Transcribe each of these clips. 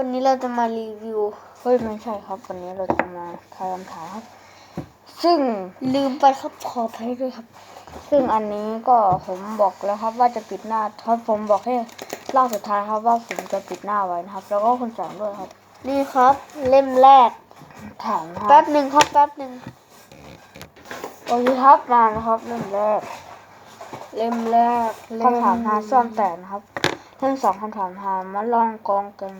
วันนี้เราจะมารีวิว เฮ้ยไม่ใช่ครับ วันนี้เราจะมาทายคำถามครับ ซึ่งลืมไปครับขอไปด้วยครับ ซึ่งอันนี้ก็ผมบอกแล้วครับ ว่าจะปิดหน้าครับผมบอกให้เล่าสุดท้ายครับว่าผมจะปิดหน้าไว้นะครับ แล้วก็คุณแสงด้วยครับ นี่ครับ เล่มแรกแถมครัแป๊บบหนึ่งครับแป๊บหนึ่งโอเคครับมานะครับเริ่มแรก เล่มแรกเล่คำถามหาซ่อมแต่นะครับทั้งสองคำถามหามาลองกองกัน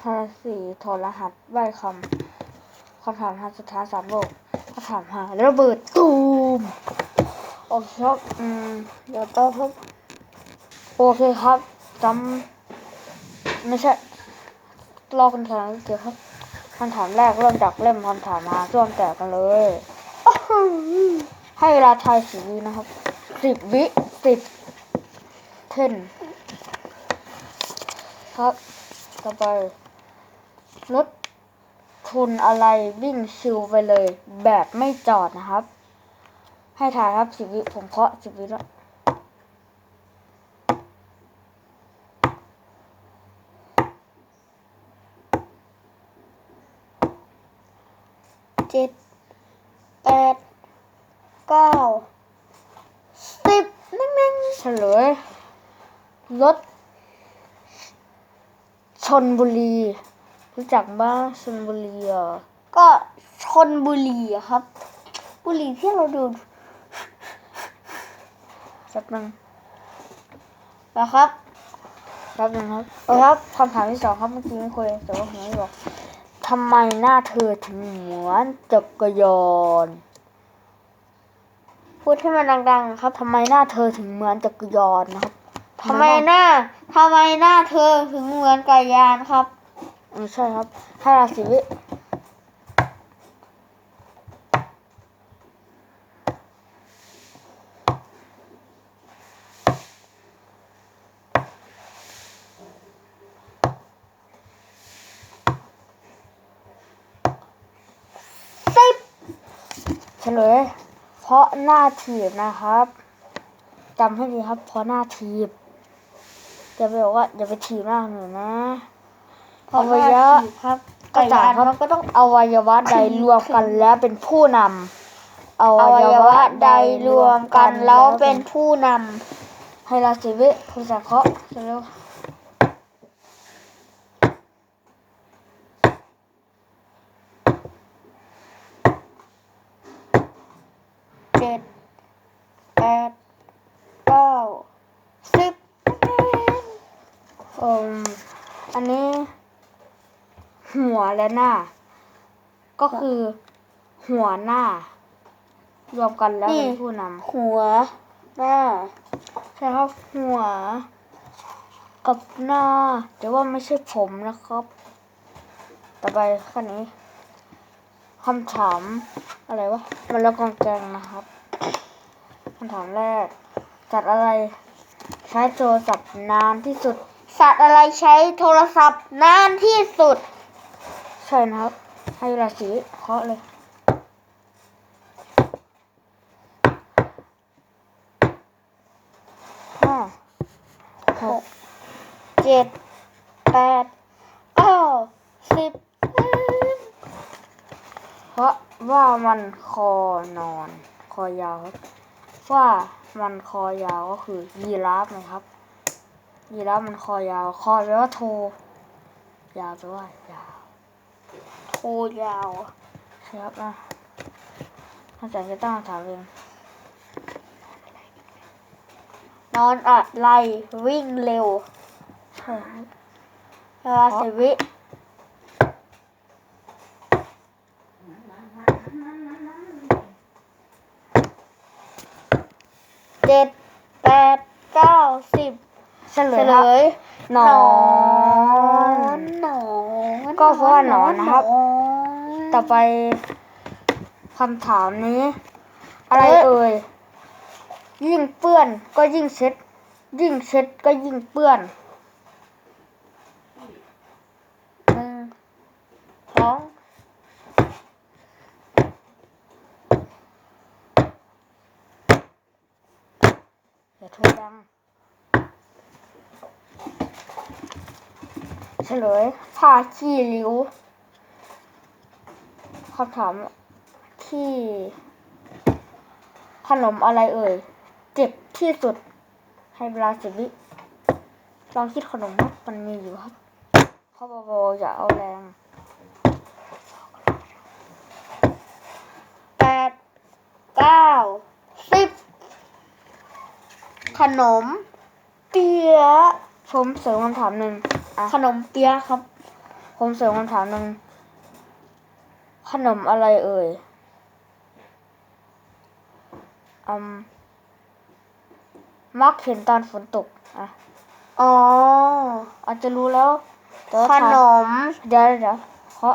หาสี่โทรหัสใบคำคำถามหาสุดท้ายสามโลกคำถามหาระเบิดตูมโอเคครับอืมเดี๋ยวต่อครับโอเคครับจำไม่ใช่รอคุณแข่งเดี๋ยวครับคำถามแรกเริ่มจากเล่มคำถามมาร่วมแตกกันเลยให้เวลาทายสีนะครับสิบวิสิบเทนครับต่อไป รถทุนอะไรวิ่งชิวไปเลย แบบไม่จอดนะครับ ให้ถ่ายครับสิบวิผมเคาะสิบวิแล้วเจ็ดแปดเก้าสิบนั่งนั่งเฉลยรถชนบุรี รู้จักบ้างชนบุรีอะก็ชนบุรีอะครับ บุรีที่เราดูสักหนึ่งนะครับแป๊บหนึงครับเอาครับคำถามที่สองครับเมื่อกี้ไม่คุยแต่ว่าผมไม่บอกทำไมหน้าเธอถึงเหมือนจักรยานพูดให้มันดังๆนะครับทำไมหน้าเธอถึงเหมือนจักรยานนะครับทำไมหน้าทำไมหน้าเธอถึงเหมือนไก่ยานครับไม่ ใช่ครับห้ราศีวิสิบเฉลย เพราะหน้าถีบนะครับจำให้ดีครับ เพราะหน้าถีบอย่าไปบอกว่าอย่าไปถีบหน้าหนูนะ อวัยวะครับก็ไก่จ่ายยานครับเขาก็ต้องอวัยวะใดรวมกันแล้วเป็นผู้นำออวัวัยยวะะใดใดรรววมมกักันนแล้แล้ววเป็เป็นนผู้นให้ราศีวิคุณจะเคาะเร็วำเจ็ดแปดเก้าสิบเอ่มอันนี้ หัวและหน้า ก็คือหัวหน้า รวมกันแล้วเป็นผู้นำหัวหน้าใช่ครับหัว กับหน้าแต่ว่าไม่ใช่ผมนะครับ ต่อไปข้อนี้คำถามอะไรวะมันละกองแกงนะครับคำถามแรกจัดอะไร ใช้โทรศัพท์นานที่สุด สัตว์อะไรใช้โทรศัพท์นานที่สุดใช่นะครับ ให้ราศีเคาะเลย ห้าหกเจ็ดแปดเก้าสิบเพราะว่ามันคอนอน คอยาวครับว่ามันคอยาวก็คือยีราฟนะครับ ยีราฟมันคอยาว คอแปลว่าโท ยาวแปลว่ายาว ยาวใช่ครับอะท่านอาจารย์จะตั้งคำถามเองนอนอะไรวิ่งเร็วใช่ครับเวลาสิบวิเจ็ดแปดเก้าสิบเฉลเฉยลครับย หนอน หนอนก็เพราะว่าหนอนนะครับหนต่อไปคำถามนี้ อะไรเอ่ย ยิ่งเปื้อนก็ยิ่งเช็ด ยิ่งเช็ดก็ยิ่งเปื้อนหนึ่งสอง อย่าโทรดัง เฉ ลยผ้าขี้ริ้วคำถามที่ขนมอะไรเอ่ย เจ็บที่สุด ให้เวลาสิบวิลองคิดขนมว่ามันมีอยู่ครับเขาบอกอย่าเอาแรงแปดเก้าสิบขนมเปี๊ยะผมเสริมคำถามหนึ่ง ขนมเปี๊ยะครับ ผมเสริมคำถามหนึ่งขนมอะไรเอ่ยอืมมักเห็นตอนฝนตกอะอ๋ออาจจะรู้แล้วแต่ว่าขถามนม เดี๋ยวเดี๋ยวเพราะ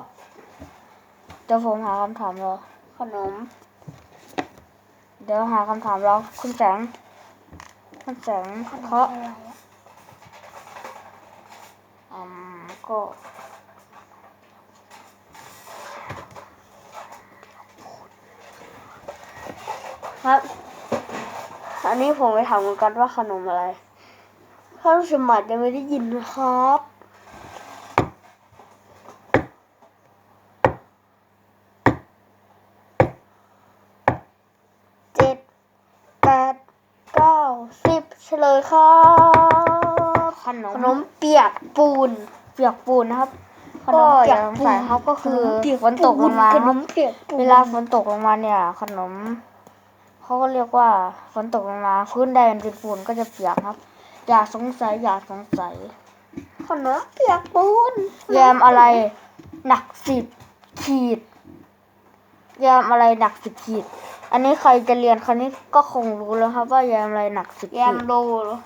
เดี๋ยวผมหาคำถามรอขนม เดี๋ยวหาคำถามรอคุณแสงคุณแสงเพราะอืม ก็ครับอันนี้ผมไปถามเหมือนกันว่าขนมอะไรท่านสมัติยังไม่ได้ยินนะครับเจ็ดแปดเก้าสิบเฉลยครับ ขนมขนมเปียกปูน เปียกปูนนะครับขนมเปียกก็ปูใส่นครับก็คือขนมเปียกฝนตกลงมาขคนรับมเปียกปูนเวลาฝนตกลงมาเนี่ย ขนมเขาก็เรียกว่าฝนตกลงมาพื้นใดมันเป็นปูนก็จะเปียกครับ อย่าสงสัยอย่าสงสัยขนมเปียกปูนแยมอะไรหนักสิบขีดแยมอะไรหนักสิบขีด อันนี้ใครจะเรียนคณิตก็คงรู้แล้วครับ ว่าแยมอะไรหนักสิบแยขีมดโลเหรอ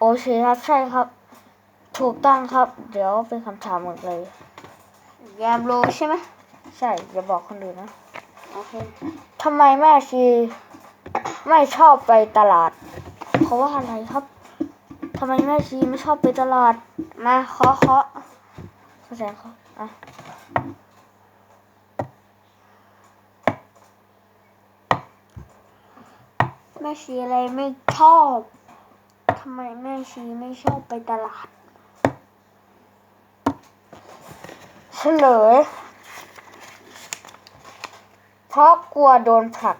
โอเคครับใช่ครับ ถูกต้องครับ เดี๋ยวเป็นคำถามหมดเลย แยมโลใช่ไหมใช่อย่าบอกคนอื่นนะโอเคทำไมแม่ชีไม่ชอบไปตลาด เพราะว่าอะไรครับทำไมแม่ชีไม่ชอบไปตลาด มาเคาะเคาะเข้าใจเขาอะแม่ชีอะไรไม่ชอบ ทำไมแม่ชีไม่ชอบไปตลาด เฉ ลย เพราะกลัวโดนผลัก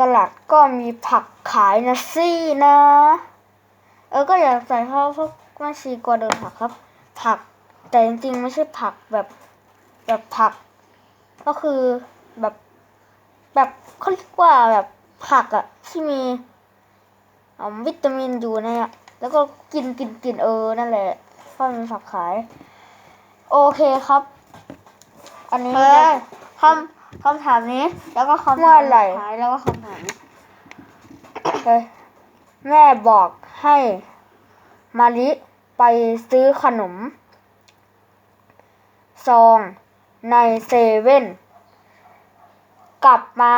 ตลาดก็มีผักขายนะสินะ เออก็อยากใส่เพราะเพราะแม่ชีกลัวโดนผลักครับ ผักแต่จริงๆไม่ใช่ผักแบบแบบผัก ก็คือแบบแบบเขาเรียกว่าแบบผักอะที่มีวิตามินอยู่ในอะแล้วก็กินกินกินเออนั่นแหละเพราะมีผักขาย โอเคครับ อันนี้เอจะอคำคำถามนี้ แล้วก็คำเมื่ถามอไหร่สุดท้ายแล้วก็คำถามนี้เลยแม่บอกให้มาลิไปซื้อขนม ซองในเซเว่นกลับมา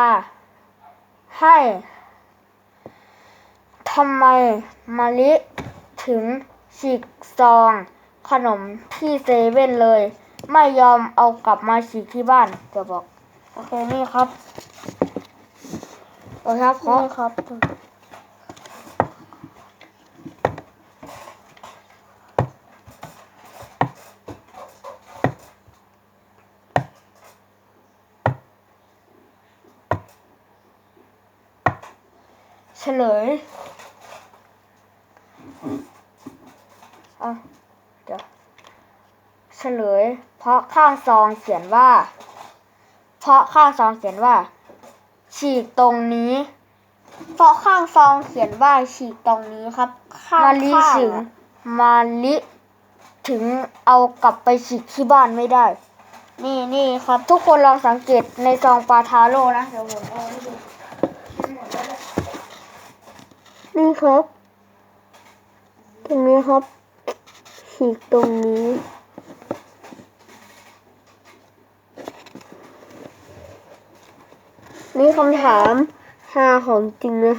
ให้ทำไมมาลิถึงฉีกซอง ขนมที่เซเว่นเลย ไม่ยอมเอากลับมาฉีกที่บ้านจะบอก โอเคนี่ครับโอเคครับเพราะนี่ครับเฉลยเอาเดี๋ยว เฉลย เพราะข้างซองเขียนว่า เพราะข้างซองเขียนว่า ฉีกตรงนี้ เพราะข้างซองเขียนว่าฉีกตรงนี้ครับข้างมาลิข้างถึงอะมาลิถึงเอากลับไปฉีกที่บ้านไม่ได้ นี่นี่ครับ ทุกคนลองสังเกตในซองปลาทาโร่นะเดี๋ยวผมเอาให้ดูนี่ครับ ตรงนี้ครับฉีกตรงนี้ นี่คำถามหาของจริงนะ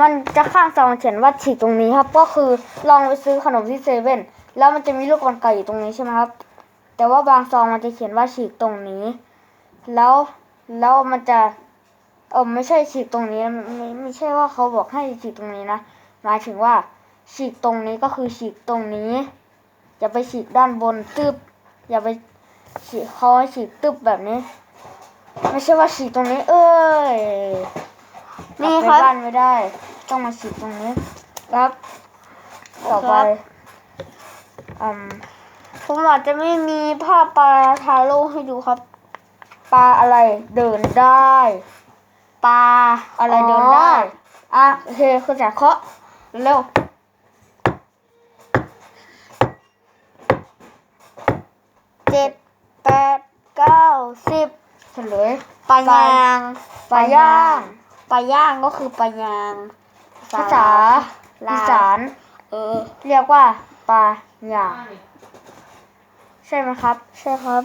มันจะข้างซองเขียนว่าฉีกตรงนี้ครับ ก็คือลองไปซื้อขนมที่เซเว่นแล้วมันจะมีลูกกลไกอยู่ตรงนี้ใช่ไหมครับ แต่ว่าบางซองมันจะเขียนว่าฉีกตรงนี้ แล้วแล้วมันจะเออไม่ใช่ฉีกตรงนี้ไม่ไม่ใช่ว่าเขาบอกให้ฉีกตรงนี้นะหมายถึงว่าฉีกตรงนี้ก็คือฉีกตรงนี้อย่าไปฉีกด้านบนตึบอย่าไปฉีกเขาฉีกตึบแบบนี้ ไม่ใช่ว่าฉีกตรงนี้ เอ้ยนี่กลัครับไปบ้านไม่ได้ ต้องมาฉีกตรงนี้ ครับ ต่อไปครับ อืมผมอาจจะไม่มีภาพปลาทาโร่ให้ดูครับ ปลาอะไรเดินได้ ปลาอะไรเดินได้ อะโอเคคุณจ๋าเคาะเร็ว เจ็ดแปดเก้าสิบเฉลยปลายางปลาย่างปลาย่างก็คือปลายางภาษาลาวอีสานเออเรียกว่าปลาหยางใช่ไหมครับ ใช่ครับ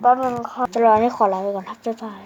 แป๊บนึงครับเดี๋ยวเรานี่ขอลาไปก่อนครับบ๊ายบาย